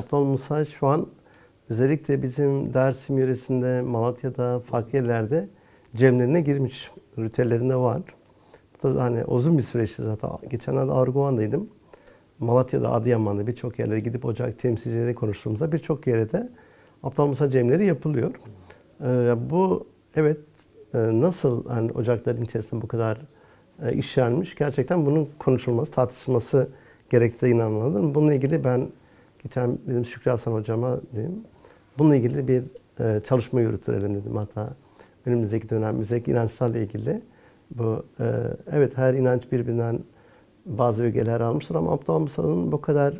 Abdal Musa şu an özellikle bizim Dersim yöresinde, Malatya'da, farklı yerlerde cemlerine girmiş. Rütelerinde var. Bu da hani uzun bir süreçtir zaten. Geçenlerde Arguvan'daydım. Malatya'da, Adıyaman'da birçok yerlere gidip ocak temsilcileri konuştuğumuzda birçok yere de Abdal Musa cemleri yapılıyor. Ee, bu evet e, nasıl hani ocakların içerisinde bu kadar e, işlenmiş gerçekten bunun konuşulması, tartışılması gerektiğine inanmalıdır. Bununla ilgili ben geçen bizim Şükrü Hasan hocama diyeyim, bununla ilgili bir e, çalışma yürütürelim dedim. Hatta önümüzdeki dönemimizdeki inançlarla ilgili bu e, evet her inanç birbirinden bazı ögeler almıştır ama Abdullah Musa'nın bu kadar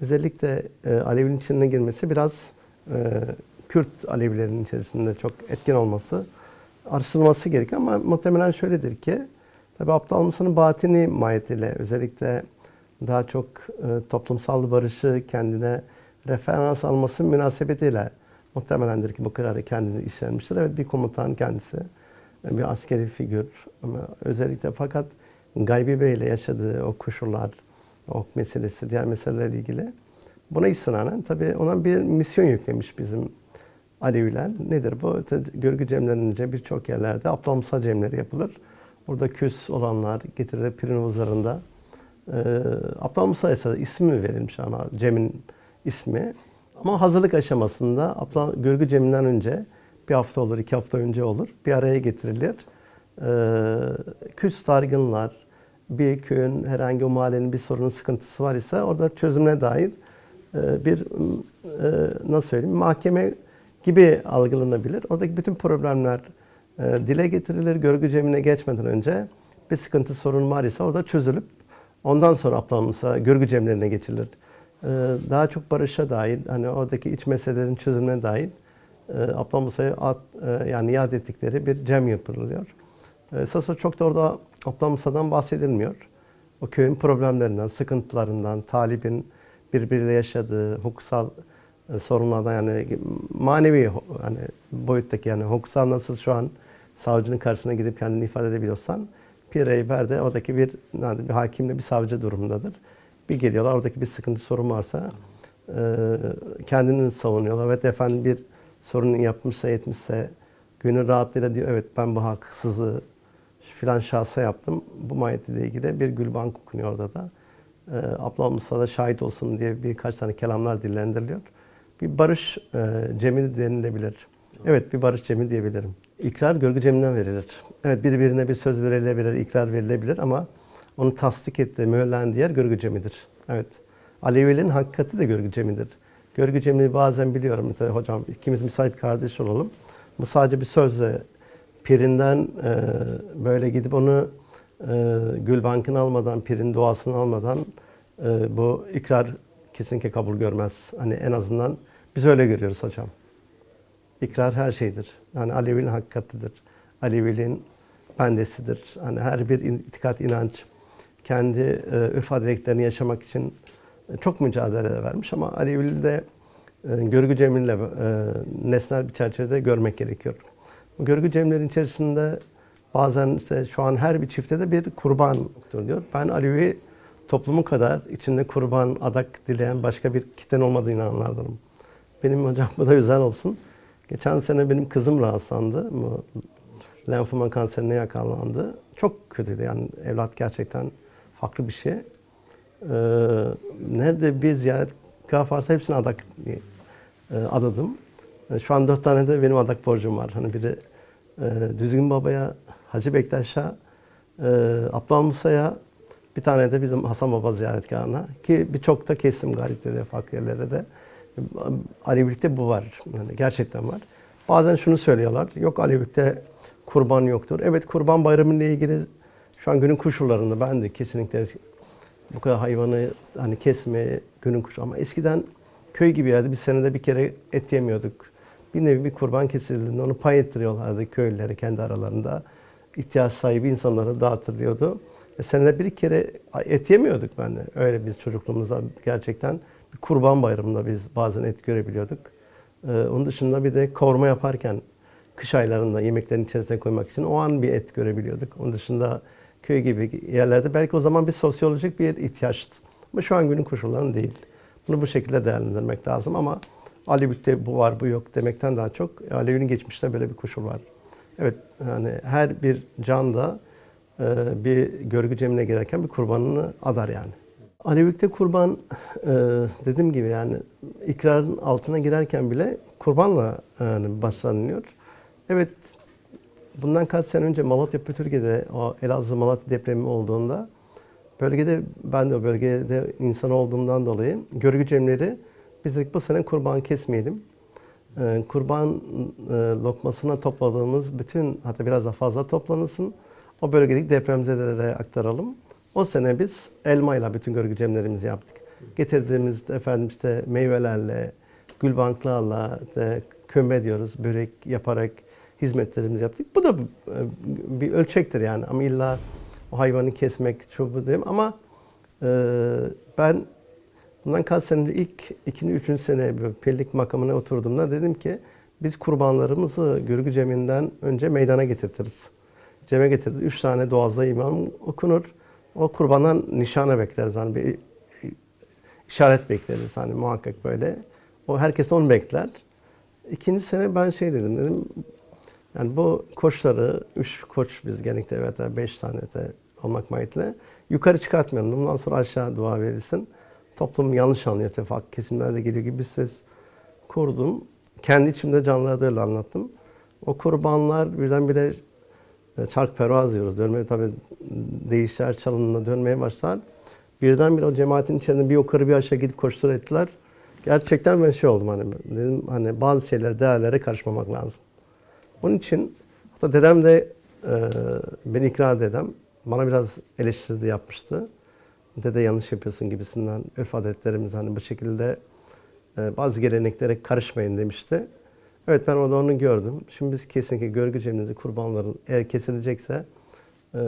özellikle e, Alevinin içine girmesi biraz e, Kürt Alevilerinin içerisinde çok etkin olması araştırılması gerekiyor ama muhtemelen şöyledir ki tabi Abdullah Musa'nın batini mahiyetiyle özellikle daha çok e, toplumsal barışı kendine referans alması münasebetiyle muhtemelendir ki bu kadar kendini işlenmiştir. Evet bir komutan kendisi, e, bir askeri figür ama özellikle fakat Gaybi Bey ile yaşadığı o koşullar, ok meselesi, diğer meselelerle ilgili buna istinaden tabii ona bir misyon yüklemiş bizim Aleviler. Nedir bu? Görgü cemlerince birçok yerlerde Abdal Musa cemleri yapılır. Burada küs olanlar getirilir pirin üzerinde. Ee, Abdal Musa ise ismi verilmiş ama Cem'in ismi. Ama hazırlık aşamasında Abdal Görgü Cem'inden önce bir hafta olur, iki hafta önce olur. Bir araya getirilir. Ee, küs dargınlar, bir köyün herhangi o mahallenin bir sorunun sıkıntısı var ise orada çözümüne dair e, bir e, nasıl söyleyeyim mahkeme gibi algılanabilir. Oradaki bütün problemler e, dile getirilir. Görgü cemine geçmeden önce bir sıkıntı sorun var ise orada çözülüp ondan sonra aplanmışsa görgü cemlerine geçilir. E, daha çok barışa dair, hani oradaki iç meselelerin çözümüne dair e, Abdülhamısa'ya e, yani yad ettikleri bir cem yapılıyor. E, Esasında çok da orada Abdülhamısa'dan bahsedilmiyor. O köyün problemlerinden, sıkıntılarından, talibin birbiriyle yaşadığı hukuksal e, sorunlardan yani manevi hani boyuttaki yani hukuksal nasıl şu an savcının karşısına gidip kendini ifade edebiliyorsan Pir Eyber de oradaki bir, yani bir hakimle bir savcı durumundadır. Bir geliyorlar oradaki bir sıkıntı sorun varsa e, kendini savunuyorlar. Evet efendim bir sorun yapmışsa etmişse gönül rahatlığıyla diyor evet ben bu haksızlığı filan şahsa yaptım. Bu mahiyetle ilgili bir gülbank okunuyor orada da. E, Abdullah Musa da şahit olsun diye birkaç tane kelamlar dillendiriliyor. Bir barış e, cemi denilebilir. Evet bir barış cemi diyebilirim. İkrar görgü ceminden verilir. Evet birbirine bir söz verilebilir, ikrar verilebilir ama onu tasdik ettiği, mühürlendiği yer görgü cemidir. Evet. Alevilerin hakikati de görgü cemidir. Görgü cemini bazen biliyorum. Mesela hocam ikimiz müsait kardeş olalım. Bu sadece bir sözle pirinden e, böyle gidip onu e, gül bankını almadan, pirin duasını almadan e, bu ikrar kesinlikle kabul görmez. Hani en azından biz öyle görüyoruz hocam. İkrar her şeydir. Yani Aleviliğin hakikatidir. Aleviliğin bendesidir. Hani her bir itikat, inanç kendi e, örf adetlerini yaşamak için çok mücadele vermiş ama Alevili de e, görgü cemliyle e, nesnel bir çerçevede görmek gerekiyor. Bu görgü cemlerin içerisinde bazen işte şu an her bir çifte de bir kurban diyor. Ben Alevi toplumu kadar içinde kurban, adak dileyen başka bir kitlen olmadığını inananlardanım. Benim hocam bu da güzel olsun. Geçen sene benim kızım rahatsızlandı. Bu lenfoma kanserine yakalandı. Çok kötüydü yani evlat gerçekten farklı bir şey. Ee, nerede bir ziyaret kaf varsa hepsine adak e, adadım. E, Şu an dört tane de benim adak borcum var. Hani biri e, Düzgün Baba'ya, Hacı Bektaş'a, e, Abdal Musa'ya, bir tane de bizim Hasan Baba ziyaretgahına ki birçok da de farklı yerlere de. Alevilikte bu var. Yani gerçekten var. Bazen şunu söylüyorlar. Yok Alevilikte kurban yoktur. Evet kurban bayramı ile ilgili şu an günün koşullarında ben de kesinlikle bu kadar hayvanı hani kesme günün koşulu ama eskiden köy gibi yerde bir senede bir kere et yemiyorduk. Bir nevi bir kurban kesildiğinde onu pay ettiriyorlardı köylülere kendi aralarında. ihtiyaç sahibi insanlara dağıtılıyordu. E, senede bir kere et yemiyorduk ben de. Öyle biz çocukluğumuzda gerçekten kurban bayramında biz bazen et görebiliyorduk. Ee, onun dışında bir de kavurma yaparken kış aylarında yemeklerin içerisine koymak için o an bir et görebiliyorduk. Onun dışında köy gibi yerlerde belki o zaman bir sosyolojik bir ihtiyaçtı. Ama şu an günün koşullarında değil. Bunu bu şekilde değerlendirmek lazım ama Alevilikte bu var bu yok demekten daha çok Alevi'nin geçmişte böyle bir koşul var. Evet yani her bir can da e, bir görgü cemine girerken bir kurbanını adar yani. Alevilikte kurban e, dediğim gibi yani ikrarın altına girerken bile kurbanla yani başlanıyor. Evet bundan kaç sene önce Malatya Pötürge'de o Elazığ Malatya depremi olduğunda bölgede ben de o bölgede insan olduğumdan dolayı görgü cemleri biz dedik bu sene kurban kesmeyelim. Ee, kurban e, lokmasına topladığımız bütün hatta biraz daha fazla toplanılsın. O bölgedeki depremzedelere aktaralım. O sene biz elmayla bütün görgü cemlerimizi yaptık. Getirdiğimiz efendim işte meyvelerle, gülbanklarla, işte kömbe diyoruz, börek yaparak hizmetlerimizi yaptık. Bu da e, bir ölçektir yani ama illa o hayvanı kesmek bu diyeyim ama e, ben bundan kaç senedir ilk ikinci, üçüncü sene bir pellik makamına oturduğumda dedim ki biz kurbanlarımızı görgü ceminden önce meydana getirtiriz. Ceme getiririz. Üç tane doğazda imam okunur. O kurbandan nişana bekleriz. Hani bir işaret bekleriz hani muhakkak böyle. O herkes onu bekler. İkinci sene ben şey dedim dedim yani bu koçları, üç koç biz genellikle evet beş tane de olmak mahiyetle yukarı çıkartmayalım. Bundan sonra aşağı dua verilsin. Toplum yanlış anlıyor tefak kesimlerde geliyor gibi bir söz kurdum. Kendi içimde canlılara da öyle anlattım. O kurbanlar birdenbire çark pervaz diyoruz. Dönmeye tabii değişler çalınına dönmeye başlar. Birdenbire o cemaatin içerisinde bir yukarı bir aşağı gidip koştur ettiler. Gerçekten ben şey oldum hani dedim hani bazı şeyler değerlere karışmamak lazım. Onun için hatta dedem de e, beni ikna dedem bana biraz eleştirdi yapmıştı. Dede yanlış yapıyorsun gibisinden örf adetlerimiz hani bu şekilde e, bazı geleneklere karışmayın demişti. Evet ben orada onu gördüm. Şimdi biz kesinlikle görgü ceminizi kurbanların eğer kesilecekse e,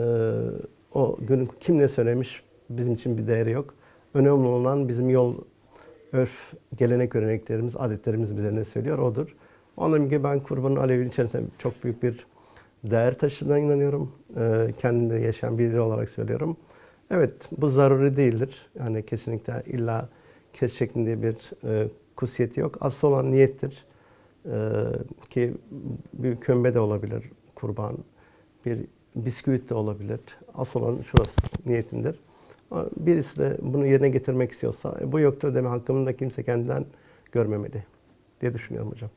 o günün kim ne söylemiş bizim için bir değeri yok. Önemli olan bizim yol, örf, gelenek göreneklerimiz, adetlerimiz bize ne söylüyor odur. Onun gibi ben kurbanın Alevi'nin içerisinde çok büyük bir değer taşıdığına inanıyorum. E, kendimde yaşayan biri olarak söylüyorum. Evet bu zaruri değildir. Yani kesinlikle illa kes şeklinde bir e, kusiyeti yok. Asıl olan niyettir. E, ki bir kömbe de olabilir kurban. Bir bisküvit de olabilir. Asıl olan şurası niyetindir. Birisi de bunu yerine getirmek istiyorsa e, bu yoktur deme hakkını da kimse kendinden görmemeli diye düşünüyorum hocam.